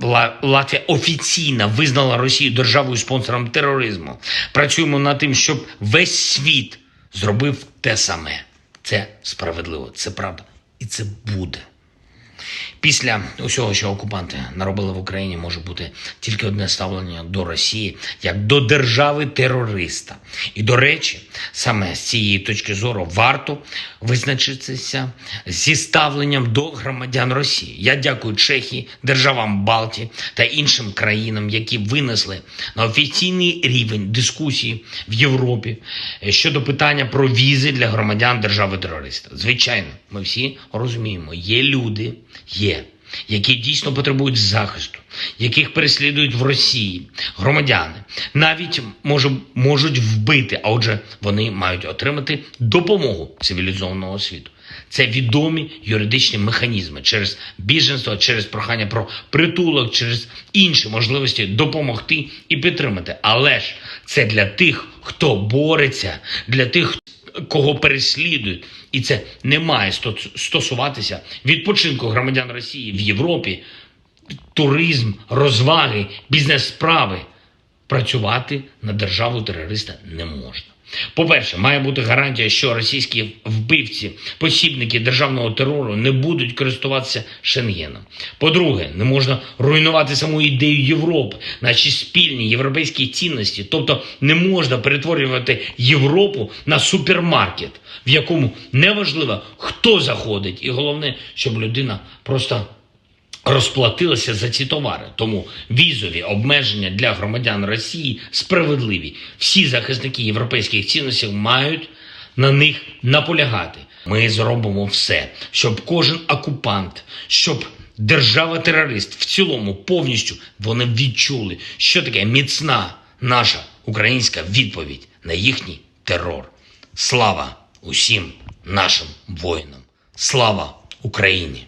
Ла- Латвія офіційно визнала Росію державою спонсором тероризму. Працюємо над тим, щоб весь світ зробив те саме. Це справедливо, це правда, і це буде. Після усього, що окупанти наробили в Україні, може бути тільки одне ставлення до Росії як до держави терориста. І до речі, саме з цієї точки зору варто визначитися зі ставленням до громадян Росії. Я дякую Чехії, державам Балтії та іншим країнам, які винесли на офіційний рівень дискусії в Європі е, щодо питання про візи для громадян держави терориста. Звичайно, ми всі розуміємо, є люди, є, які дійсно потребують захисту, яких переслідують в Росії громадяни, навіть може, можуть вбити, а отже, вони мають отримати допомогу цивілізованого світу. Це відомі юридичні механізми через біженство, через прохання про притулок, через інші можливості допомогти і підтримати. Але ж це для тих, хто бореться, для тих, кого переслідують, і це не має сто- стосуватися відпочинку громадян Росії в Європі, туризм, розваги, бізнес-справи. Працювати на державу терориста не можна. По-перше, має бути гарантія, що російські вбивці, посібники державного терору не будуть користуватися Шенгеном. По-друге, не можна руйнувати саму ідею Європи, наші спільні європейські цінності. Тобто не можна перетворювати Європу на супермаркет, в якому неважливо, хто заходить, і головне, щоб людина просто розплатилася за ці товари. Тому візові обмеження для громадян Росії справедливі. Всі захисники європейських цінностей мають на них наполягати. Ми зробимо все, щоб кожен окупант, щоб держава-терорист в цілому повністю вони відчули, що таке міцна наша українська відповідь на їхній терор. Слава усім нашим воїнам! Слава Україні!